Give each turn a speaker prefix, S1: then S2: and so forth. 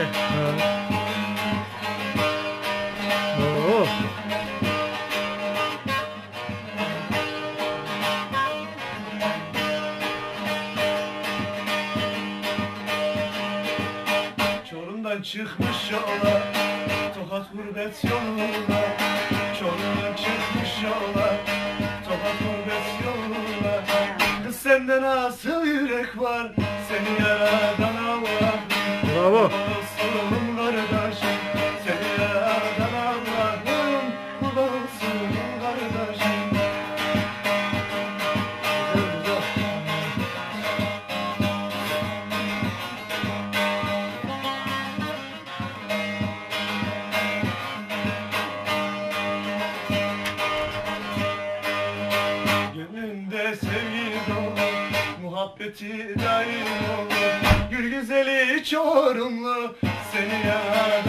S1: Neyse. Oo.
S2: Çorum'dan çıkmış yola Tokat gurbet yoluna Çorum'dan çıkmış yola Tokat gurbet yoluna Kız sende nasıl yürek var Seni
S1: Bravo.
S2: Olsun kardeşim yaradan Allah'ım Kurban olsun kardeşim Gönlünde sevgi dolu Muhabbeti daim olur. Gül güzeli çorumlu. Seni yaradan